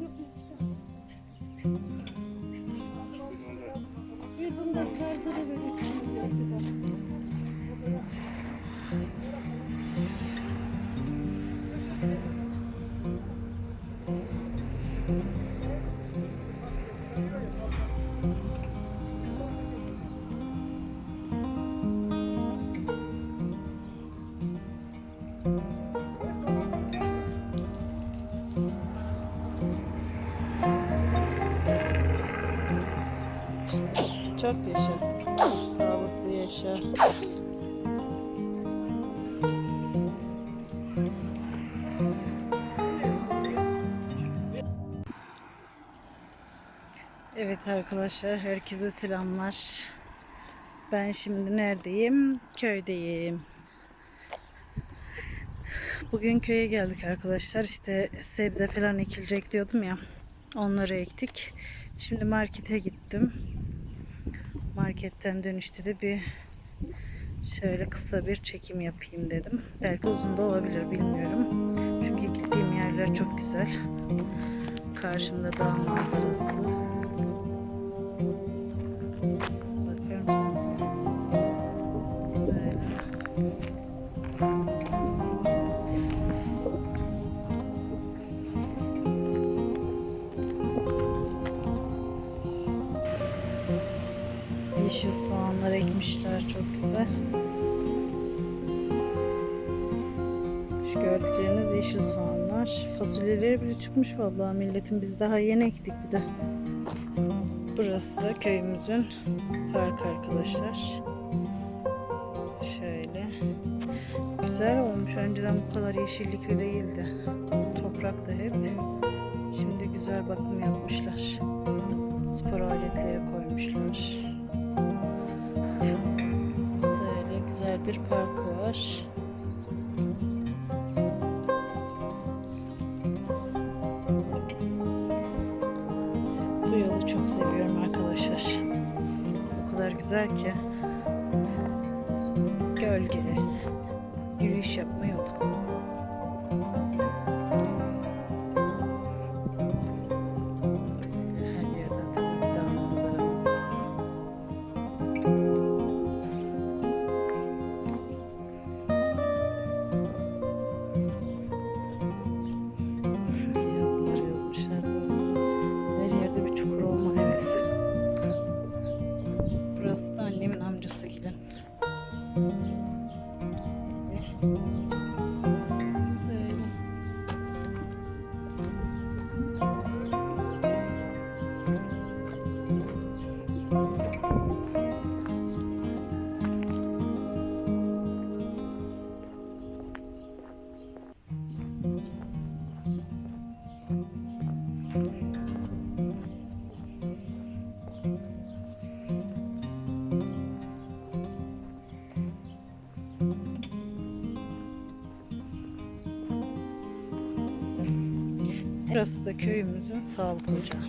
yok yok yok. Bir bunu da sardırıverir. Çok yaşa. Sağlıklı yaşa. Evet arkadaşlar herkese selamlar. Ben şimdi neredeyim? Köydeyim. Bugün köye geldik arkadaşlar. İşte sebze falan ekilecek diyordum ya. Onları ektik. Şimdi markete gittim. Marketten dönüşte de bir şöyle kısa bir çekim yapayım dedim. Belki uzun da olabilir bilmiyorum. Çünkü gittiğim yerler çok güzel. Karşımda dağ manzarası. Yeşil soğanlar ekmişler çok güzel. Şu gördükleriniz yeşil soğanlar. Fasulyeleri bile çıkmış vallahi milletin biz daha yeni ektik bir de. Burası da köyümüzün park arkadaşlar. Şöyle. Güzel olmuş. Önceden bu kadar yeşillikli değildi. Toprak da hep. Şimdi güzel bakım yapmışlar. Spor aletleri koymuşlar. Güzel bir park var. Bu yolu çok seviyorum arkadaşlar. O kadar güzel ki. Gölgeli. Yürüyüş yapma yolu. Burası da köyümüzün sağlık ocağı.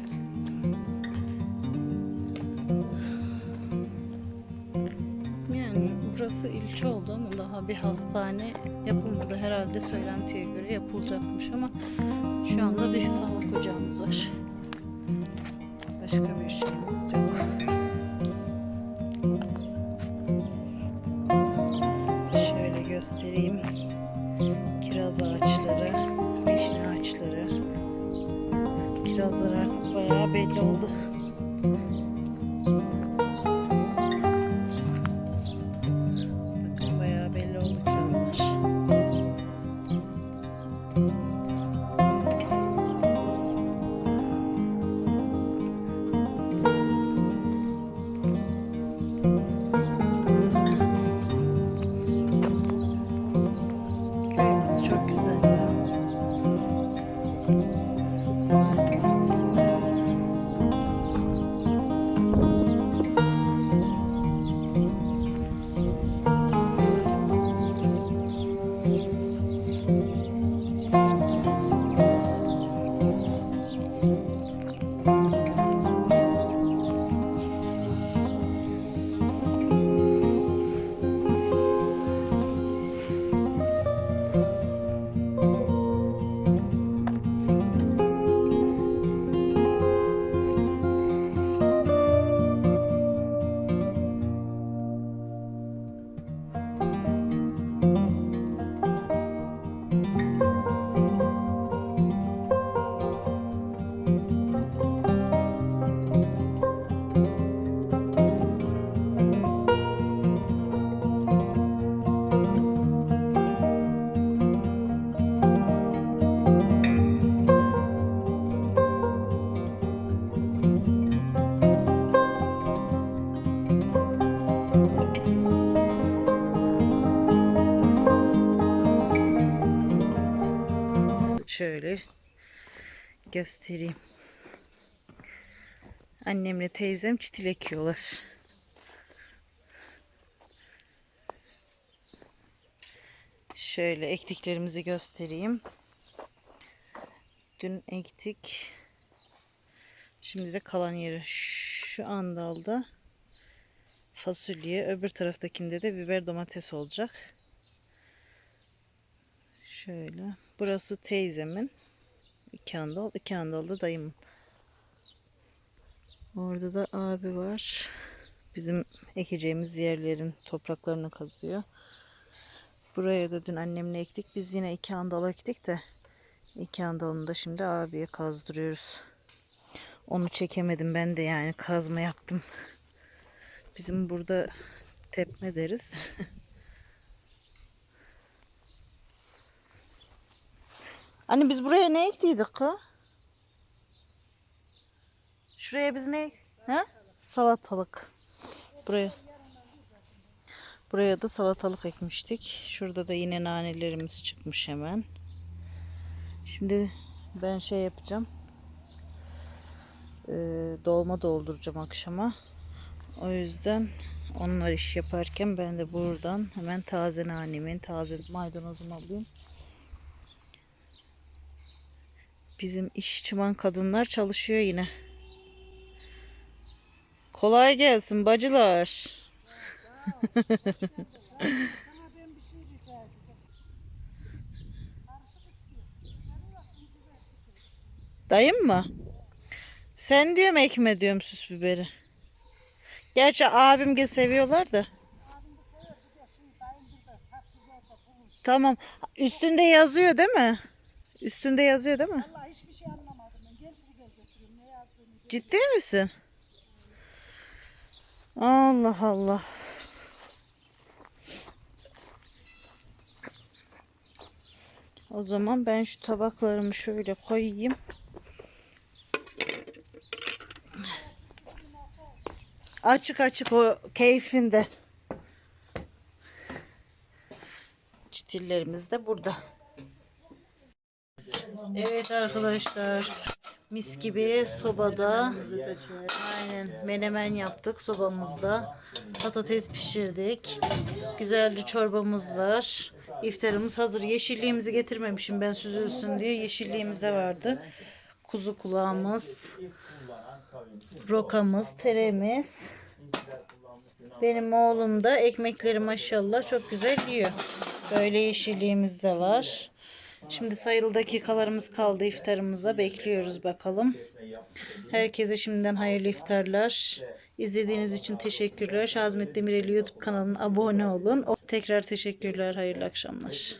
Yani burası ilçe oldu ama daha bir hastane yapılmadı. Herhalde söylentiye göre yapılacakmış ama şu anda bir sağlık ocağımız var. Başka bir şeyimiz yok. Şöyle göstereyim. Kiraz ağaçları, Kirazlar artık bayağı belli oldu. Şöyle göstereyim. Annemle teyzem çitil ekiyorlar. Şöyle ektiklerimizi göstereyim. Dün ektik. Şimdi de kalan yeri şu andalda fasulye, öbür taraftakinde de biber domates olacak. Şöyle. Burası teyzemin. iki andal, iki andal da dayımın. Orada da abi var. Bizim ekeceğimiz yerlerin topraklarını kazıyor. Buraya da dün annemle ektik. Biz yine iki andal ektik de iki andalını da şimdi abiye kazdırıyoruz. Onu çekemedim ben de yani kazma yaptım. Bizim burada tepme deriz. Anne biz buraya ne ektiydik ki? Şuraya biz ne? Ha? Salatalık. Buraya. Buraya da salatalık ekmiştik. Şurada da yine nanelerimiz çıkmış hemen. Şimdi ben şey yapacağım. Ee, dolma dolduracağım akşama. O yüzden onlar iş yaparken ben de buradan hemen taze nanemin, taze maydanozumu alayım. Bizim iş çıman kadınlar çalışıyor yine. Kolay gelsin bacılar. Dayım mı? Sen diyorum ekme diyorum süs biberi. Gerçi abim gel seviyorlar da. Tamam. Üstünde yazıyor değil mi? Üstünde yazıyor değil mi? Vallahi hiçbir şey anlamadım ben. Gel şuraya götüreyim ne yazdığını. Ciddi misin? Allah Allah. O zaman ben şu tabaklarımı şöyle koyayım. Açık açık o keyfinde. Çitillerimiz de burada. Evet arkadaşlar. Mis gibi sobada. Aynen menemen yaptık sobamızda. Patates pişirdik. Güzel bir çorbamız var. İftarımız hazır. Yeşilliğimizi getirmemişim ben süzülsün diye. Yeşilliğimiz de vardı. Kuzu kulağımız, rokamız, teremiz. Benim oğlum da ekmekleri maşallah çok güzel yiyor. Böyle yeşilliğimiz de var. Şimdi sayılı dakikalarımız kaldı iftarımıza. Bekliyoruz bakalım. Herkese şimdiden hayırlı iftarlar. İzlediğiniz için teşekkürler. Şazmet Demireli YouTube kanalına abone olun. Tekrar teşekkürler. Hayırlı akşamlar.